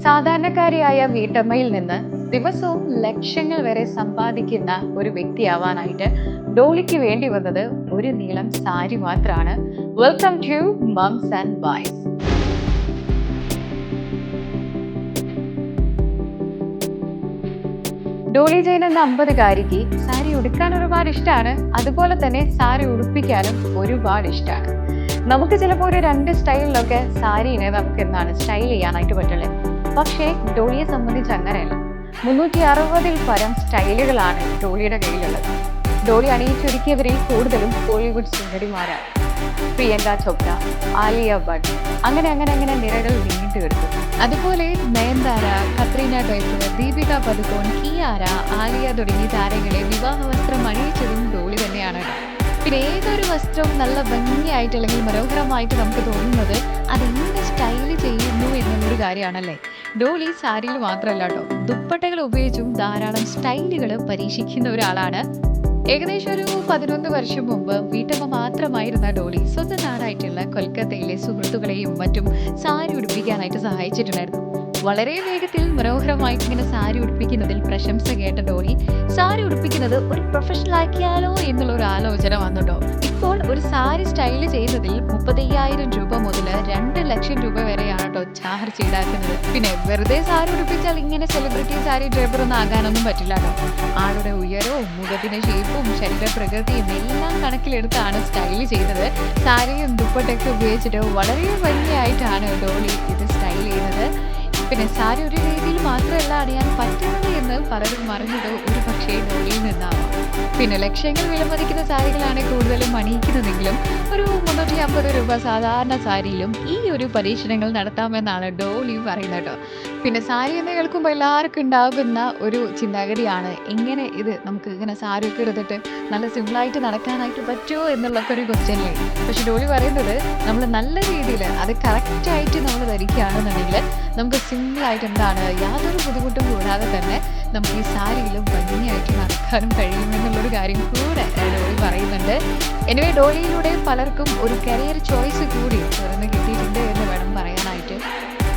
സാധാരണക്കാരിയായ വീട്ടമ്മയിൽ നിന്ന് ദിവസവും ലക്ഷങ്ങൾ വരെ സമ്പാദിക്കുന്ന ഒരു വ്യക്തിയാവാനായിട്ട് ഡോളിക്ക് വേണ്ടി വന്നത് ഒരു നീളം സാരി മാത്രമാണ് welcome to moms and boys Dolly Jain എന്ന അമ്പതുകാരിക്ക് സാരി ഉടുക്കാൻ ഒരുപാട് ഇഷ്ടമാണ് അതുപോലെ തന്നെ സാരി ഉടുപ്പിക്കാനും ഒരുപാട് ഇഷ്ടമാണ് നമുക്ക് ചിലപ്പോൾ ഒരു രണ്ട് സ്റ്റൈലിലൊക്കെ സാരീനെ നമുക്ക് എന്താണ് സ്റ്റൈൽ ചെയ്യാനായിട്ട് പറ്റുള്ളത് പക്ഷേ ഡോളിയെ സംബന്ധിച്ച് അങ്ങനെയല്ല. മുന്നൂറ്റി അറുപതിൽ പരം സ്റ്റൈലുകളാണ് ഡോളിയുടെ കയ്യിലുള്ളത്. ഡോളി അണിയിച്ചൊരുക്കിയവരിൽ കൂടുതലും ബോളിവുഡ് സുന്ദരിമാരാണ്. പ്രിയങ്ക ചോപ്ര ആലിയ ഭട്ട്. അങ്ങനെ അങ്ങനെ അങ്ങനെ നിരകൾ നീണ്ടു കിടക്കും അതുപോലെ നയൻതാര കത്രീന കൈഫ് ദീപിക പതുക്കോൺ കിയാര ആലിയ തുടങ്ങിയ താരങ്ങളെ വിവാഹ വസ്ത്രം അണിയിച്ചതും ഡോളി തന്നെയാണ്. പിന്നെ ഏതൊരു വസ്ത്രവും നല്ല ഭംഗിയായിട്ട് അല്ലെങ്കിൽ മനോഹരമായിട്ട് നമുക്ക് തോന്നുന്നത് അതെങ്ങനെ സ്റ്റൈൽ ചെയ്യുന്നു എന്നുള്ളൊരു കാര്യമാണല്ലേ? ഡോളി സാരിയിൽ മാത്രമല്ല കേട്ടോ. ദുപ്പട്ടകൾ ഉപയോഗിച്ചും ധാരാളം സ്റ്റൈലുകൾ പരീക്ഷിക്കുന്ന ഒരാളാണ്. ഏകദേശം ഒരു പതിനൊന്ന് വർഷം മുമ്പ് വീട്ടമ്മ മാത്രമായിരുന്ന ഡോളി സ്വന്തം നാടായിട്ടുള്ള കൊൽക്കത്തയിലെ സുഹൃത്തുക്കളെയും മറ്റും സാരി ഉടുപ്പിക്കാനായിട്ട് സഹായിച്ചിട്ടുണ്ടായിരുന്നു. വളരെ വേഗത്തിൽ മനോഹരമായിട്ട് ഇങ്ങനെ സാരി ഉടുപ്പിക്കുന്നതിൽ പ്രശംസ കേട്ട ഡോളി സാരി ഉടുപ്പിക്കുന്നത് ഒരു പ്രൊഫഷണൽ ആക്കിയാലോ? എന്നുള്ള ഒരു ആലോചന വന്നിട്ടോ. ഇപ്പോൾ ഒരു സാരി സ്റ്റൈൽ ചെയ്യുന്നതിൽ മുപ്പത്തയ്യായിരം രൂപ മുതൽ രണ്ട് ലക്ഷം രൂപ കേട്ടോ ചാർജ് ഈടാക്കുന്നത് പിന്നെ വെറുതെ സാരി ഉടുപ്പിച്ചാൽ ഇങ്ങനെ സെലിബ്രിറ്റി സാരി ഡ്രൈവർ ഒന്നും ആകാനൊന്നും പറ്റില്ല ആളുടെ ഉയരവും മുഖത്തിന്റെ ഷേപ്പും ശരീര പ്രകൃതിയും എല്ലാം കണക്കിലെടുത്താണ് സ്റ്റൈൽ ചെയ്യുന്നത് സാരിയും ദുപ്പട്ടൊക്കെ ഉപയോഗിച്ചിട്ട് വളരെ ഭംഗിയായിട്ടാണ് ഡോളി ഇത് സ്റ്റൈൽ ചെയ്യുന്നത്. പിന്നെ സാരി ഒരു രീതിയിൽ മാത്രമല്ല അണിയാൻ പറ്റുന്നത് എന്ന് പലരും അറിഞ്ഞത് ഒരു പക്ഷേ നിന്നാണ് പിന്നെ ലക്ഷ്യങ്ങൾ വിലമതിക്കുന്ന സാരികളാണ് കൂടുതലും അണിയിക്കുന്നതെങ്കിലും ഒരു മുന്നൂറ്റി അമ്പത് രൂപ സാധാരണ സാരിയിലും ഈ ഒരു പരീക്ഷണങ്ങൾ നടത്താമെന്നാണ് ഡോളി പറയുന്നത്. കേട്ടോ പിന്നെ സാരി എന്ന് കേൾക്കുമ്പോൾ എല്ലാവർക്കും ഉണ്ടാകുന്ന ഒരു ചിന്താഗതിയാണ് എങ്ങനെ ഇത് നമുക്ക് ഇങ്ങനെ സാരി ഒക്കെ എടുത്തിട്ട് നല്ല സിമ്പിളായിട്ട് നടക്കാനായിട്ട് പറ്റുമോ എന്നുള്ളൊക്കെ ഒരു ക്വസ്റ്റ്യനിലേ പക്ഷെ ഡോളി പറയുന്നത് നമ്മൾ നല്ല രീതിയിൽ അത് കറക്റ്റായിട്ട് നമ്മൾ ധരിക്കുകയാണെന്നുണ്ടെങ്കിൽ നമുക്ക് സിമ്പിളായിട്ട് എന്താണ് യാതൊരു ബുദ്ധിമുട്ടും കൂടാതെ തന്നെ നമുക്ക് ഈ സാരിയിലും ഭംഗിയായിട്ട് നടക്കാനും കഴിയുമെന്നുള്ളൊരു കാര്യം കൂടെ ഡോളി പറയുന്നുണ്ട്. എനിവേ ഡോളിയിലൂടെ പലർക്കും ഒരു കരിയർ ചോയ്സ് കൂടി തുറന്ന് കിട്ടിയിട്ടുണ്ട് എന്ന് വേണം പറയാനായിട്ട്.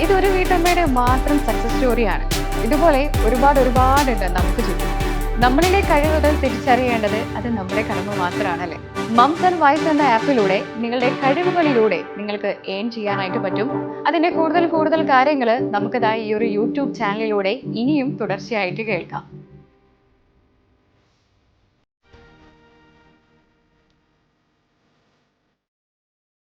ഇതൊരു വീട്ടമ്മയുടെ മാത്രം സക്സസ് സ്റ്റോറിയാണ് ഇതുപോലെ ഒരുപാട് ഒരുപാടുണ്ട് നമുക്ക് ചുറ്റും. നമ്മളിലെ കഴിവുകൾ തിരിച്ചറിയേണ്ടത് അത് നമ്മുടെ കടമ മാത്രമാണല്ലേ മംസ് ആൻഡ് വൈസ് എന്ന ആപ്പിലൂടെ നിങ്ങളുടെ കഴിവുകളിലൂടെ നിങ്ങൾക്ക് ഏൺ ചെയ്യാനായിട്ട് പറ്റും. അതിന്റെ കൂടുതൽ കൂടുതൽ കാര്യങ്ങൾ നമുക്കതായി ഈ ഒരു യൂട്യൂബ് ചാനലിലൂടെ ഇനിയും തുടർച്ചയായിട്ട് കേൾക്കാം.